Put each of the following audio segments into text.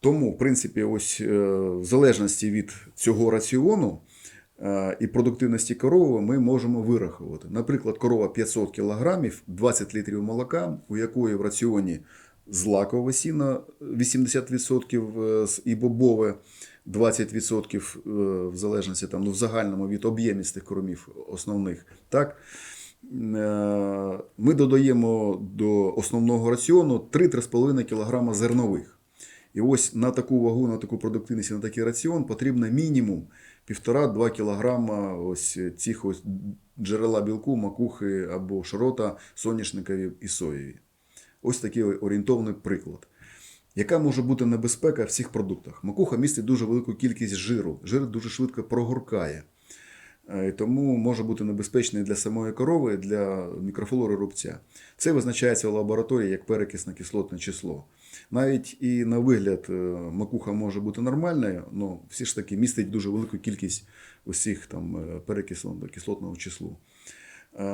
Тому, в принципі, ось е, в залежності від цього раціону е, і продуктивності корови ми можемо вирахувати. Наприклад, корова 500 кг, 20 літрів молока, у якої в раціоні злакове сіно 80% е, і бобове 20% е, в залежності там, ну, в загальному від об'ємістих кормів основних. Так? Ми додаємо до основного раціону 3-3,5 кг зернових. І ось на таку вагу, на таку продуктивність, і на такий раціон потрібно мінімум 1,5-2 кг ось цих ось джерела білку, макухи або шрота соняшникові і соєві. Ось такий орієнтовний приклад. Яка може бути небезпека в цих продуктах? Макуха містить дуже велику кількість жиру. Жир дуже швидко прогоркає. Е, Тому може бути небезпечний для самої корови, для мікрофлори рубця. Це визначається в лабораторії як перекисне кислотне число. Навіть і на вигляд е, макуха може бути нормальною, але все ж таки містить дуже велику кількість усіх там е, перекисленого кислотного числу.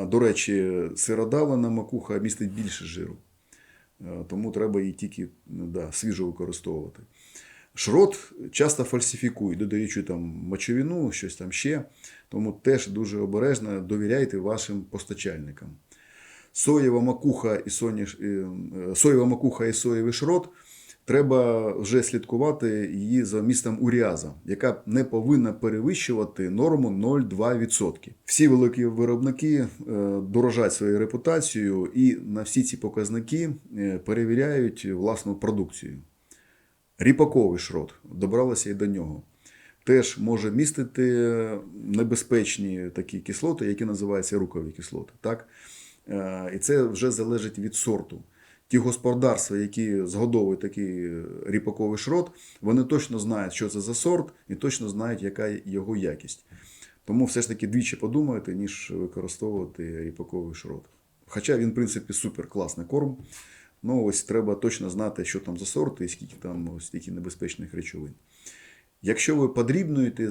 До речі, сиродавлена макуха містить більше жиру. Тому треба її тільки да, свіжо використовувати. Шрот часто фальсифікують, додаючи там мочовину, щось там ще. Тому теж дуже обережно довіряйте вашим постачальникам. Соєва макуха і, соняш... е, соєва макуха і соєвий шрот треба вже слідкувати її за містом уріаза, яка не повинна перевищувати норму 0,2%. Всі великі виробники е, дорожать своєю репутацією і на всі ці показники е, перевіряють власну продукцію. Ріпаковий шрот добралося і до нього. Теж може містити небезпечні такі кислоти, які називаються рукові кислоти. Так? Е, І це вже залежить від сорту. Ті господарства, які згодовують такий ріпаковий шрот, вони точно знають, що це за сорт, і точно знають, яка його якість. Тому все ж таки двічі подумайте, ніж використовувати ріпаковий шрот. Хоча він, в принципі, супер класний корм. Ну, ось треба точно знати, що там за сорти і скільки там стільки небезпечних речовин. Якщо ви подрібнуєте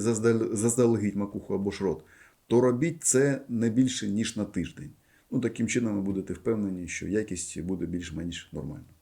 заздалегідь макуху або шрот, то робіть це не більше, ніж на тиждень. Ну, таким чином ви будете впевнені, що якість буде більш-менш нормальна.